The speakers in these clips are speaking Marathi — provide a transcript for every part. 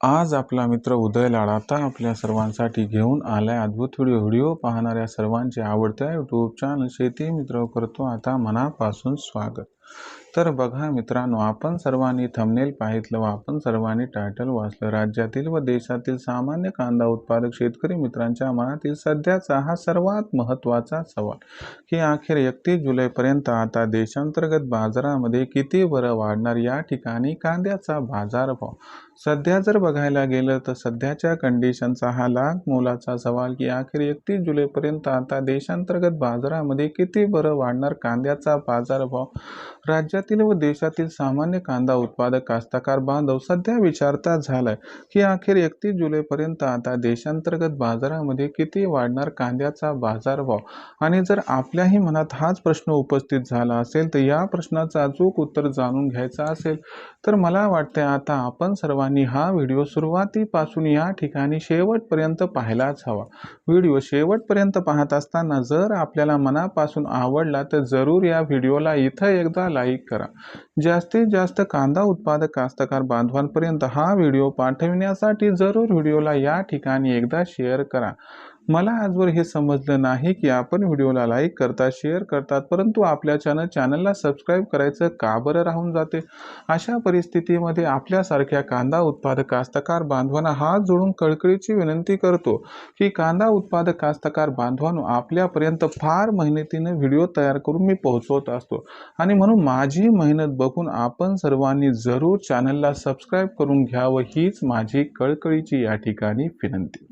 आज आपला मित्र उदय लाडाता आपल्या सर्वांसाठी घेऊन आलाय अद्भुत व्हिडिओ व्हिडिओ पाहणाऱ्या सर्वांचे आवडत्या यूट्यूब चॅनल शेती मित्र करतो. आता मनापासून स्वागत. तर बघा मित्रांनो आपण सर्वांनी थंबनेल पाहितलं व आपण सर्वांनी टायटल वाचलं. राज्यातील व देशातील सामान्य कांदा उत्पादक शेतकरी मित्रांच्या मनातील सध्याचा हा सर्वात महत्त्वाचा सवाल की अखेर एकतीस जुलैपर्यंत आता देशांतर्गत बाजारामध्ये किती बरं वाढणार? या ठिकाणी कांद्याचा बाजारभाव. सध्या जर बघायला गेलं तर सध्याच्या कंडिशनचा हा लाख मोलाचा सवाल की अखेर एकतीस जुलैपर्यंत आता देशांतर्गत बाजारामध्ये किती बरं वाढणार कांद्याचा बाजारभाव? राज्यातील व देशातील सामान्य कांदा उत्पादक कास्तकार बांधव सध्या विचारता झालाय की अखेर एकतीस जुलैपर्यंत आता देशांतर्गत बाजारामध्ये किती वाढणार कांद्याचा बाजारभाव? आणि जर आपल्याही मनात हाच प्रश्न उपस्थित झाला असेल तर या प्रश्नाचं अचूक उत्तर जाणून घ्यायचं असेल तर मला वाटते आता आपण सर्वांनी हा व्हिडिओ सुरुवातीपासून या ठिकाणी शेवटपर्यंत पाहायलाच हवा. व्हिडिओ शेवटपर्यंत पाहत असताना जर आपल्याला मनापासून आवडला तर जरूर या व्हिडिओला इथं एकदा लाईक करा. जास्तीत जास्त कांदा उत्पादक कास्तकार बांधवांपर्यंत हा व्हिडिओ पाठविण्यासाठी जरूर व्हिडिओला या ठिकाणी एकदा शेअर करा. मला आजवर हे समजलं नाही की आपण व्हिडिओला लाईक करतात शेअर करतात परंतु आपल्या चॅनल चॅनलला सबस्क्राईब करायचं का बरं राहून जाते? अशा परिस्थितीमध्ये आपल्यासारख्या कांदा उत्पादक कास्तकार बांधवांना हात जोडून कळकळीची विनंती करतो की कांदा उत्पादक कास्तकार बांधवांनो आपल्यापर्यंत फार मेहनतीने व्हिडिओ तयार करून मी पोहोचवत असतो. आणि म्हणून माझी मेहनत बघून आपण सर्वांनी जरूर चॅनलला सबस्क्राईब करून घ्यावं हीच माझी कळकळीची या ठिकाणी विनंती.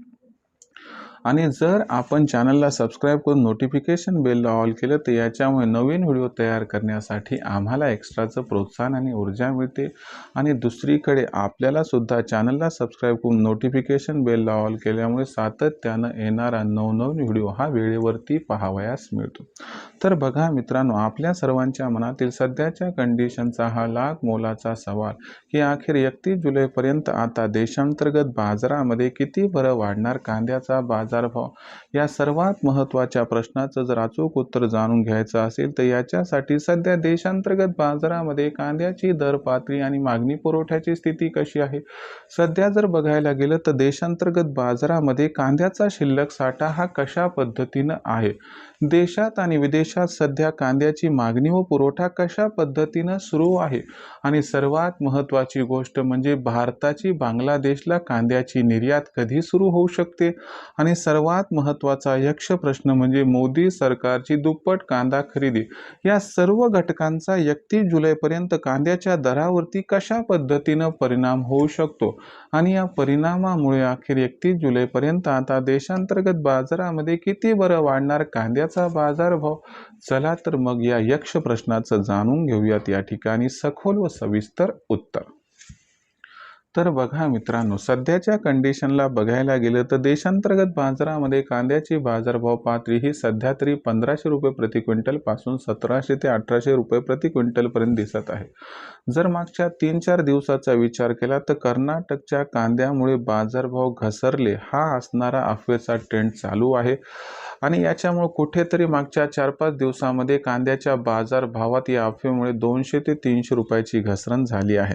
आणि जर आपण चॅनलला सबस्क्राईब करून नोटिफिकेशन बेलला ऑल केलं तर याच्यामुळे नवीन व्हिडिओ तयार करण्यासाठी आम्हाला एक्स्ट्राचं प्रोत्साहन आणि ऊर्जा मिळते. आणि दुसरीकडे आपल्याला सुद्धा चॅनलला सबस्क्राईब करून नोटिफिकेशन बेलला ऑल केल्यामुळे सातत्यानं येणारा नवनवीन व्हिडिओ हा वेळेवरती पाहावयास मिळतो. तर बघा मित्रांनो आपल्या सर्वांच्या मनातील सध्याच्या कंडिशनचा हा लाख मोलाचा सवाल की अखेर एकतीस जुलैपर्यंत आता देशांतर्गत बाजारामध्ये किती बरं वाढणार? कांद्याचा बाजार बाजारभाव या सर्वात महत्त्वाच्या प्रश्नाचं जर अचूक उत्तर जाणून घ्यायचं असेल तर याच्यासाठी सध्या देशांतर्गत बाजारामध्ये कांद्याची दर पातळी आणि मागणी पुरवठ्याची स्थिती कशी आहे? सध्या जर बघायला गेलं तर देशांतर्गत बाजारामध्ये कांद्याचा शिल्लक साठा हा कशा पद्धतीनं आहे? देशात आणि विदेशात सध्या कांद्याची मागणी व पुरवठा कशा पद्धतीनं सुरू आहे? आणि सर्वात महत्त्वाची गोष्ट म्हणजे भारताची बांगलादेशला कांद्याची निर्यात कधी सुरू होऊ शकते? आणि सर्वात महत्त्वाचा यक्ष प्रश्न म्हणजे मोदी सरकारची दुप्पट कांदा खरेदी. या सर्व घटकांचा एकतीस जुलैपर्यंत कांद्याच्या दरावरती कशा पद्धतीनं परिणाम होऊ शकतो? आणि या परिणामामुळे अखेर एकतीस जुलैपर्यंत आता देशांतर्गत बाजारामध्ये किती बरं वाढणार कांद्याचा बाजारभाव? चला तर मग या यक्ष प्रश्नाचं जाणून घेऊयात. या ठिकाणी सखोल व सविस्तर उत्तर. तर बघा मित्रांनो सध्याच्या कंडिशनला बघायला गेलं तर देशांतर्गत बाजारामध्ये कांद्याची बाजारभाव पातळी ही सध्या तरी पंधराशे रुपये प्रति क्विंटलपासून सतराशे ते अठराशे रुपये प्रति क्विंटलपर्यंत दिसत आहे. जर मागच्या तीन चार दिवसाचा विचार केला तर कर्नाटकच्या कांद्यामुळे बाजारभाव घसरले हा असणारा अफवेचा ट्रेंड चालू आहे. आणि याच्यामुळे कुठेतरी मागच्या चार पाच दिवसामध्ये कांद्याच्या बाजारभावात या अफवेमुळे दोनशे ते तीनशे रुपयाची घसरण झाली आहे.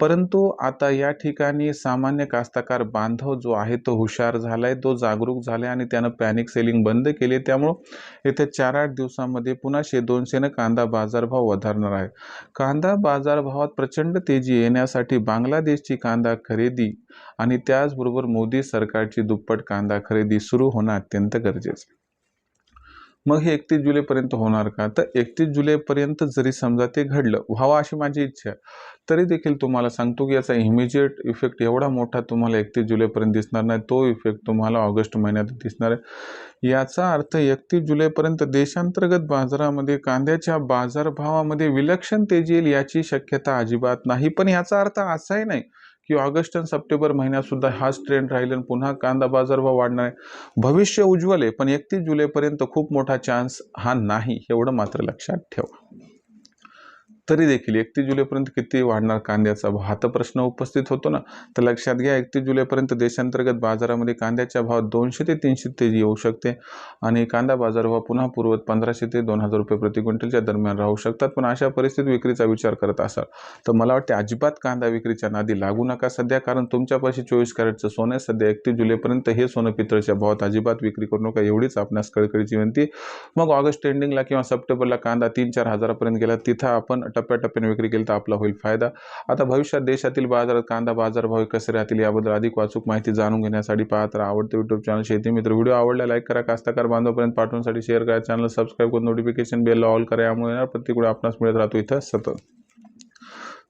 परंतु आता या ठिकाणी सामान्य कास्तकार बांधव जो आहे तो हुशार झाला आहे तो जागरूक झाला आहे आणि त्यानं पॅनिक सेलिंग बंद केली त्यामुळं येत्या चार आठ दिवसामध्ये पुन्हा शे दोनशेनं कांदा बाजारभाव वधारणार आहे. कांदा बाजारभावात प्रचंड तेजी येण्यासाठी बांगलादेशची कांदा खरेदी आणि त्याचबरोबर मोदी सरकारची दुप्पट कांदा खरेदी सुरू होणं अत्यंत गरजेचं मग हे एकतीस जुलैपर्यंत होणार का? तर एकतीस जुलैपर्यंत जरी समजा ते घडलं व्हावं अशी माझी इच्छा आहे तरी देखील तुम्हाला सांगतो की याचा इमिजिएट इफेक्ट एवढा मोठा तुम्हाला एकतीस जुलैपर्यंत दिसणार नाही तो इफेक्ट तुम्हाला ऑगस्ट महिन्यात दिसणार आहे. याचा अर्थ एकतीस जुलैपर्यंत देशांतर्गत बाजारामध्ये कांद्याच्या बाजारभावामध्ये विलक्षण तेजी येईल याची शक्यता अजिबात नाही. पण याचा अर्थ असाही नाही की ऑगस्ट आणि सप्टेंबर महिन्यात सुद्धा हाच ट्रेंड राहील आणि पुन्हा कांदा बाजारभाव वाढणार आहे. भविष्य उज्ज्वल आहे पण एकतीस जुलैपर्यंत खूप मोठा चान्स हा नाही एवढं मात्र लक्षात ठेवा. तरी देखील एकतीस जुलैपर्यंत किती वाढणार कांद्याचा? भाव? हा तर प्रश्न उपस्थित होतो ना. तर लक्षात घ्या एकतीस जुलैपर्यंत देशांतर्गत बाजारामध्ये कांद्याच्या भावात दोनशे ते तीनशे तेजी येऊ शकते. आणि कांदा बाजारभाव पुन्हा पूर्वत पंधराशे ते दोन हजार रुपये प्रति क्विंटलच्या दरम्यान राहू शकतात. पण अशा परिस्थितीत विक्रीचा विचार करत असाल तर मला वाटते अजिबात कांदा विक्रीच्या नादी लागू नका सध्या. कारण तुमच्यापाशी चोवीस कॅरेटचं सोनं आहे. सध्या एकतीस जुलैपर्यंत हे सोनं पितळच्या भावात अजिबात विक्री करू नका. एवढीच आपणास कळकळीची विनंती. मग ऑगस्ट एंडिंगला किंवा सप्टेंबरला कांदा तीन चार हजारापर्यंत गेला तिथं आपण टप्प्याटप्प्याने विक्री केली तर आपला होईल फायदा. आता भविष्यात देशातील बाजारात कांदा बाजारभाव कसे राहतील याबद्दल अधिक वाचूक माहिती जाणून घेण्यासाठी पाहत राहा. आवडते युट्यूब चॅनल शेती मित्र. व्हिडिओ आवडला लाईक करा. कास्ताकार बांधवापर्यंत पाठवण्यासाठी शेअर करा. चॅनल सबस्क्राईब करून नोटिफिकेशन बेल ऑल करा. यामुळे येणार प्रत्येक आपणास मिळत राहतो इथं सतत.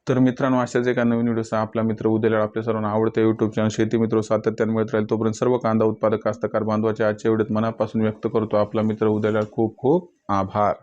तर मित्रांनो अशाच एका नवीन व्हिडिओचा आपला मित्र उद्याला आपल्या सर्वांना आवडते. यूट्यूब चॅनल शेती मित्र सातत्याने मिळत राहील. तोपर्यंत सर्व कांदा उत्पादक कास्तकार बांधवाच्या आजच्या वेळेत मनापासून व्यक्त करतो. आपला मित्र उद्याला खूप खूप आभार.